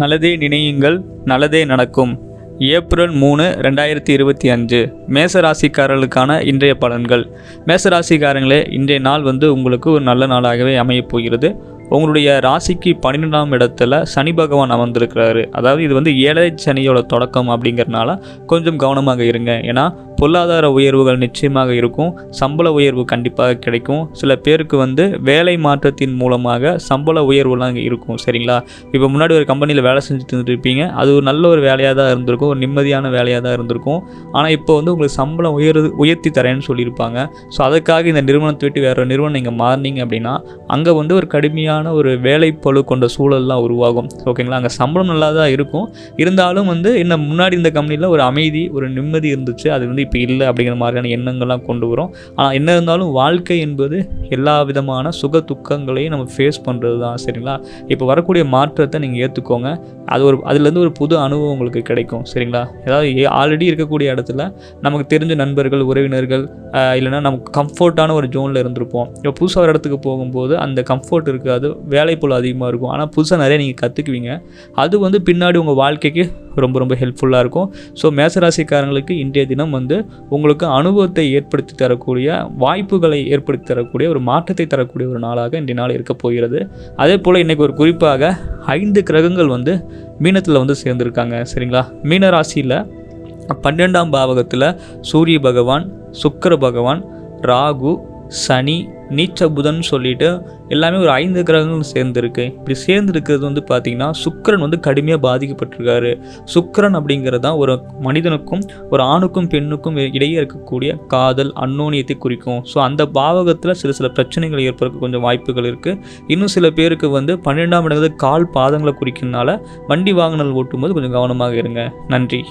நல்லதே நினையுங்கள் நல்லதே நடக்கும். ஏப்ரல் மூணு ரெண்டாயிரத்தி இருபத்தி அஞ்சு. மேசராசிக்காரர்களுக்கான இன்றைய பலன்கள். மேசராசிக்காரங்களே இன்றைய நாள் வந்து உங்களுக்கு ஒரு நல்ல நாளாகவே அமையப் போகிறது உங்களுடைய ராசிக்கு பன்னிரெண்டாம் இடத்துல சனி பகவான் அமர்ந்திருக்கிறாரு. அதாவது இது வந்து ஏழரை சனியோட தொடக்கம் அப்படிங்கிறனால கொஞ்சம் கவனமாக இருங்க. ஏன்னா பொருளாதார உயர்வுகள் நிச்சயமாக இருக்கும். சம்பள உயர்வு கண்டிப்பாக கிடைக்கும். சில பேருக்கு வந்து வேலை மாற்றத்தின் மூலமாக சம்பள உயர்வுலாம் இருக்கும். சரிங்களா? இப்போ முன்னாடி ஒரு கம்பெனியில் வேலை செஞ்சுட்டு இருந்துருப்பீங்க. அது ஒரு நல்ல ஒரு வேலையாக தான் இருந்திருக்கும். ஒரு நிம்மதியான வேலையாக தான் இருந்திருக்கும். ஆனால் இப்போ வந்து உங்களுக்கு சம்பளம் உயர் உயர்த்தி தரேன்னு சொல்லியிருப்பாங்க. ஸோ அதுக்காக இந்த நிறுவனத்தை விட்டு வேறு நிறுவனம் நீங்கள் மாறினீங்க அப்படின்னா அங்கே வந்து ஒரு கடுமையான ஒரு வேலை பழு கொண்ட சூழல்லாம் உருவாகும். ஓகேங்களா? அங்கே சம்பளம் நல்லா தான் இருக்கும். இருந்தாலும் வந்து என்ன முன்னாடி இந்த கம்பெனியில் ஒரு அமைதி ஒரு நிம்மதி இருந்துச்சு. அது வந்து இப்போ இல்லை அப்படிங்கிற மாதிரியான எண்ணங்கள்லாம் கொண்டு வரும். ஆனால் என்ன இருந்தாலும் வாழ்க்கை என்பது எல்லா விதமான சுக துக்கங்களையும் நம்ம ஃபேஸ் பண்ணுறது தான் சரிங்களா? இப்போ வரக்கூடிய மாற்றத்தை நீங்கள் ஏற்றுக்கோங்க அது ஒரு அதுலேருந்து ஒரு புது அனுபவம் உங்களுக்கு கிடைக்கும் சரிங்களா? ஏதாவது ஆல்ரெடி இருக்கக்கூடிய இடத்துல நமக்கு தெரிஞ்ச நண்பர்கள் உறவினர்கள் இல்லைனா இல்லைன்னா நமக்கு கம்ஃபர்ட்டான ஒரு ஜோனில் இருந்திருப்போம். இப்போ புதுசாக ஒரு இடத்துக்கு போகும்போது அந்த கம்ஃபர்ட் இருக்காது வேலைப்பொருள் அதிகமாக இருக்கும். ஆனால் புதுசாக நிறைய நீங்கள் கற்றுக்குவீங்க அது வந்து பின்னாடி உங்கள் வாழ்க்கைக்கு ரொம்ப ரொம்ப ஹெல்ப்ஃபுல்லாக இருக்கும். ஸோ மேசராசிக்காரங்களுக்கு இன்றைய தினம் வந்து உங்களுக்கு அனுபவத்தை ஏற்படுத்தி தரக்கூடிய வாய்ப்புகளை ஏற்படுத்தி தரக்கூடிய ஒரு மாற்றத்தை தரக்கூடிய ஒரு நாளாக இன்றைய நாள் இருக்க போகிறது. அதே போல் இன்றைக்கி ஒரு குறிப்பாக ஐந்து கிரகங்கள் வந்து மீனத்தில் வந்து சேர்ந்துருக்காங்க. சரிங்களா? மீன ராசியில் பன்னெண்டாம் பாவகத்தில் சூரிய பகவான் சுக்கர பகவான் ராகு சனி நீச்ச புதன் சொல்லிட்டு எல்லாமே ஒரு ஐந்து கிரகங்கள் சேர்ந்துருக்கு. இப்படி சேர்ந்துருக்கிறது வந்து பார்த்திங்கன்னா சுக்கிரன் வந்து கடுமையாக பாதிக்கப்பட்டிருக்காரு. சுக்கரன் அப்படிங்கிறது தான் ஒரு மனிதனுக்கும் ஒரு ஆணுக்கும் பெண்ணுக்கும் இடையே இருக்கக்கூடிய காதல் அன்னோனியத்தை குறிக்கும். ஸோ அந்த பாவகத்தில் சில சில பிரச்சனைகள் ஏற்படுறதுக்கு கொஞ்சம் வாய்ப்புகள் இருக்குது இன்னும் சில பேருக்கு வந்து பன்னெண்டாம் இடங்கிறது கால் பாதங்களை குறிக்கிறதுனால வண்டி வாகனங்கள் ஓட்டும்போது கொஞ்சம் கவனமாக இருங்க. நன்றி.